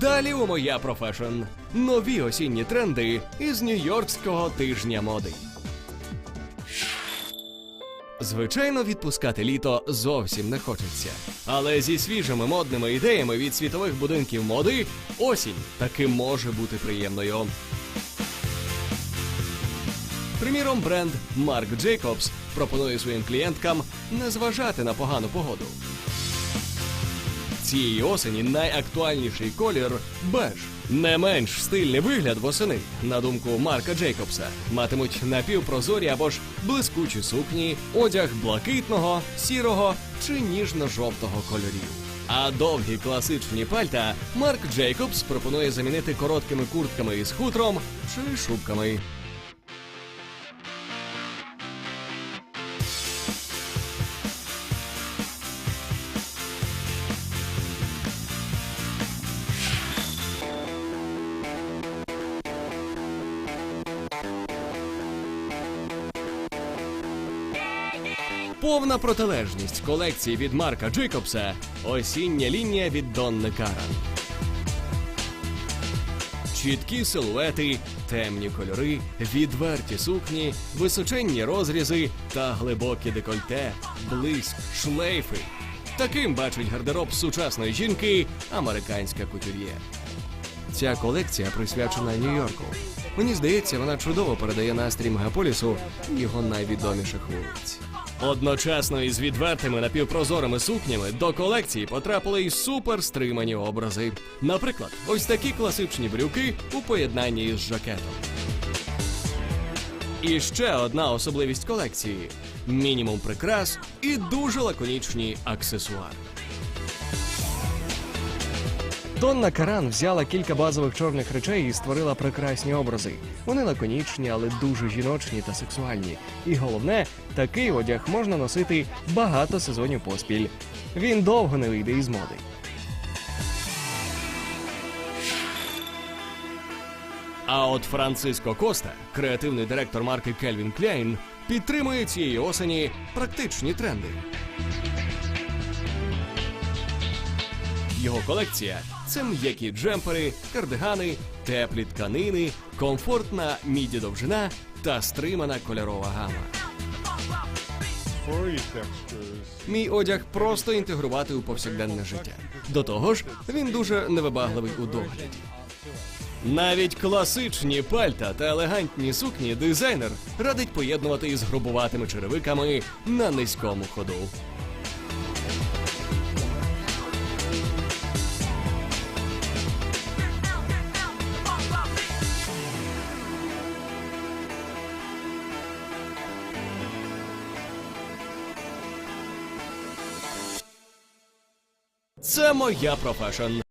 Далі у моя профешн. Нові осінні тренди із Нью-Йоркського тижня моди. Звичайно, відпускати літо зовсім не хочеться. Але зі свіжими модними ідеями від світових будинків моди осінь таки може бути приємною. Приміром, бренд Marc Jacobs пропонує своїм клієнткам не зважати на погану погоду. Цієї осені найактуальніший колір беж. Не менш стильний вигляд восени, на думку Марка Джейкобса, матимуть напівпрозорі або ж блискучі сукні, одяг блакитного, сірого чи ніжно-жовтого кольорів. А довгі класичні пальта Марк Джейкобс пропонує замінити короткими куртками із хутром чи шубками. Повна протилежність колекції від Марка Джейкобса осіння лінія від Донни Каран. Чіткі силуети, темні кольори, відверті сукні, височенні розрізи та глибокі декольте, блиск, шлейфи. Таким бачить гардероб сучасної жінки американська кутюр'є. Ця колекція присвячена Нью-Йорку. Мені здається, вона чудово передає настрій мегаполісу його найвідоміших вулиць. Одночасно із відвертими напівпрозорими сукнями до колекції потрапили й суперстримані образи. Наприклад, ось такі класичні брюки у поєднанні із жакетом. І ще одна особливість колекції: мінімум прикрас і дуже лаконічні аксесуари. Донна Каран взяла кілька базових чорних речей і створила прекрасні образи. Вони лаконічні, але дуже жіночні та сексуальні. І головне, такий одяг можна носити багато сезонів поспіль. Він довго не вийде із моди. А от Франциско Коста, креативний директор марки Calvin Klein, підтримує цієї осені практичні тренди. Його колекція це м'які джемпери, кардигани, теплі тканини, комфортна міді довжина та стримана кольорова гама. Мій одяг просто інтегрувати у повсякденне життя. До того ж, він дуже невибагливий у догляді. Навіть класичні пальта та елегантні сукні дизайнер радить поєднувати із грубуватими черевиками на низькому ходу. Це моя профешн.